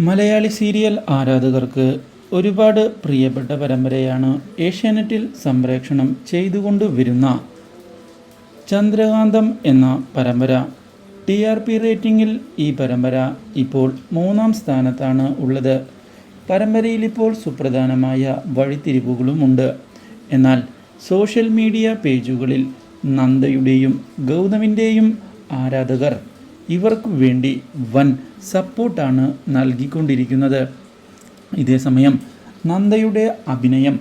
Malayali serial ആരാധകർക്ക് ഒരുപാട് പ്രിയപ്പെട്ട പരമ്പരയാണ് ഏഷ്യാനെറ്റിൽ സംപ്രേക്ഷണം ചെയ്തുകൊണ്ട് വരുന്ന ചന്ദ്രകാന്തം എന്ന പരമ്പര. ടി ആർ പി റേറ്റിംഗിൽ ഈ പരമ്പര ഇപ്പോൾ മൂന്നാം സ്ഥാനത്താണ് ഉള്ളത്. പരമ്പരയിൽ ഇപ്പോൾ സുപ്രധാനമായ വഴിത്തിരിവുകളുമുണ്ട്. എന്നാൽ സോഷ്യൽ മീഡിയ പേജുകളിൽ നന്ദയുടെയും ഗൗതമിന്റെയും ആരാധകർ ഇവർക്ക് വേണ്ടി വൻ സപ്പോർട്ടാണ് നൽകിക്കൊണ്ടിരിക്കുന്നത്. ഇതേസമയം നന്ദയുടെ അഭിനയം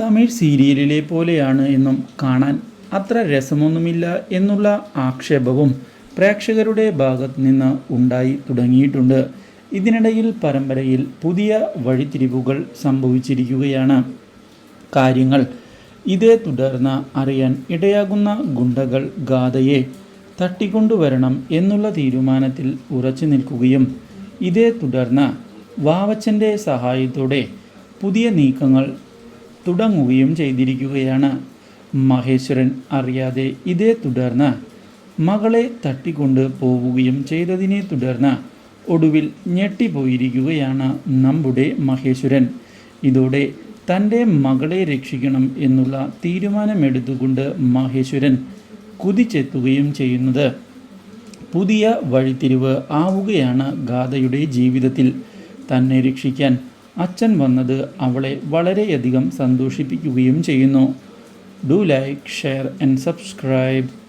തമിഴ് സീരിയലിലെ പോലെയാണ് എന്നും കാണാൻ അത്ര രസമൊന്നുമില്ല എന്നുള്ള ആക്ഷേപവും പ്രേക്ഷകരുടെ ഭാഗത്ത് നിന്ന് ഉണ്ടായി തുടങ്ങിയിട്ടുണ്ട്. ഇതിനിടയിൽ പരമ്പരയിൽ പുതിയ വഴിത്തിരിവുകൾ സംഭവിച്ചിരിക്കുകയാണ്. കാര്യങ്ങൾ ഇതേ തുടർന്ന് അറിയാൻ ഇടയാകുന്ന ഗുണ്ടകൾ ഗാഥയെ തട്ടിക്കൊണ്ടുവരണം എന്നുള്ള തീരുമാനത്തിൽ ഉറച്ചു നിൽക്കുകയും ഇതേ തുടർന്ന് വാവച്ചന്റെ സഹായത്തോടെ പുതിയ നീക്കങ്ങൾ തുടങ്ങുകയും ചെയ്തിരിക്കുകയാണ്. മഹേശ്വരൻ അറിയാതെ ഇതേ തുടർന്ന് മകളെ തട്ടിക്കൊണ്ട് പോവുകയും ചെയ്തതിനെ തുടർന്ന് ഒടുവിൽ ഞെട്ടിപ്പോയിരിക്കുകയാണ് നമ്മുടെ മഹേശ്വരൻ. ഇതോടെ തന്റെ മകളെ രക്ഷിക്കണം എന്നുള്ള തീരുമാനമെടുത്തുകൊണ്ട് മഹേശ്വരൻ കുതിച്ചെത്തുകയും ചെയ്യുന്നത്. പുതിയ വഴിത്തിരിവ് ആവുകയാണ് ഗാഥയുടെ ജീവിതത്തിൽ. തന്നെ രക്ഷിക്കാൻ അച്ഛൻ വന്നത് അവളെ വളരെയധികം സന്തോഷിപ്പിക്കുകയും ചെയ്യുന്നു. Do like share and subscribe.